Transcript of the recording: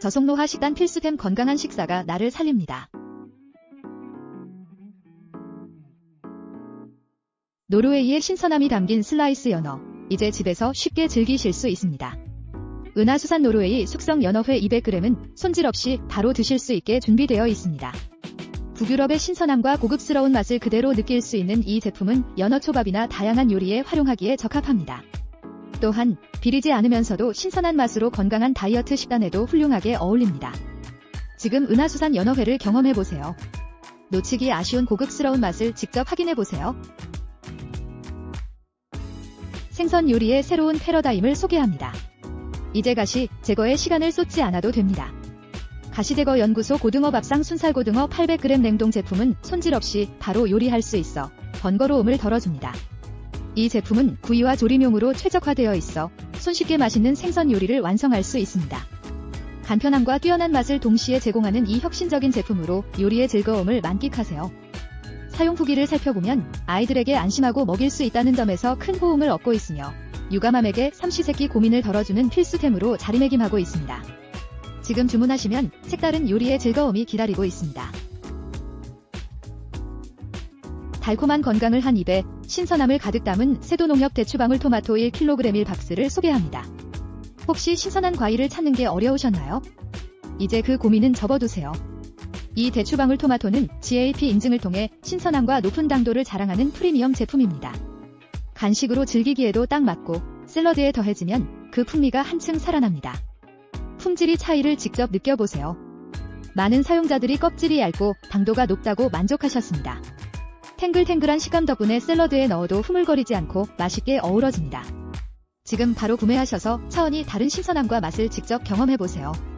저속노화 식단 필수템 건강한 식사가 나를 살립니다. 노르웨이의 신선함이 담긴 슬라이스 연어. 이제 집에서 쉽게 즐기실 수 있습니다. 은하수산 노르웨이 숙성 연어회 200g은 손질 없이 바로 드실 수 있게 준비되어 있습니다. 북유럽의 신선함과 고급스러운 맛을 그대로 느낄 수 있는 이 제품은 연어 초밥이나 다양한 요리에 활용하기에 적합합니다. 또한 비리지 않으면서도 신선한 맛으로 건강한 다이어트 식단에도 훌륭하게 어울립니다. 지금 은하수산 연어회를 경험해보세요. 놓치기 아쉬운 고급스러운 맛을 직접 확인해보세요. 생선 요리의 새로운 패러다임을 소개합니다. 이제 가시 제거에 시간을 쏟지 않아도 됩니다. 가시제거 연구소 고등어 밥상 순살고등어 800g 냉동 제품은 손질 없이 바로 요리할 수 있어 번거로움을 덜어줍니다. 이 제품은 구이와 조림용으로 최적화되어 있어 손쉽게 맛있는 생선 요리를 완성할 수 있습니다. 간편함과 뛰어난 맛을 동시에 제공하는 이 혁신적인 제품으로 요리의 즐거움을 만끽하세요. 사용 후기를 살펴보면 아이들에게 안심하고 먹일 수 있다는 점에서 큰 호응을 얻고 있으며 육아맘에게 삼시세끼 고민을 덜어주는 필수템으로 자리매김하고 있습니다. 지금 주문하시면 색다른 요리의 즐거움이 기다리고 있습니다. 달콤한 건강을 한 입에 신선함을 가득 담은 세도농협 대추방울 토마토 1kg 1 박스를 소개합니다. 혹시 신선한 과일을 찾는 게 어려우셨나요? 이제 그 고민은 접어두세요. 이 대추방울 토마토는 GAP 인증을 통해 신선함과 높은 당도를 자랑하는 프리미엄 제품입니다. 간식으로 즐기기에도 딱 맞고 샐러드에 더해지면 그 풍미가 한층 살아납니다. 품질이 차이를 직접 느껴보세요. 많은 사용자들이 껍질이 얇고 당도가 높다고 만족하셨습니다. 탱글탱글한 식감 덕분에 샐러드에 넣어도 흐물거리지 않고 맛있게 어우러집니다. 지금 바로 구매하셔서 차원이 다른 신선함과 맛을 직접 경험해보세요.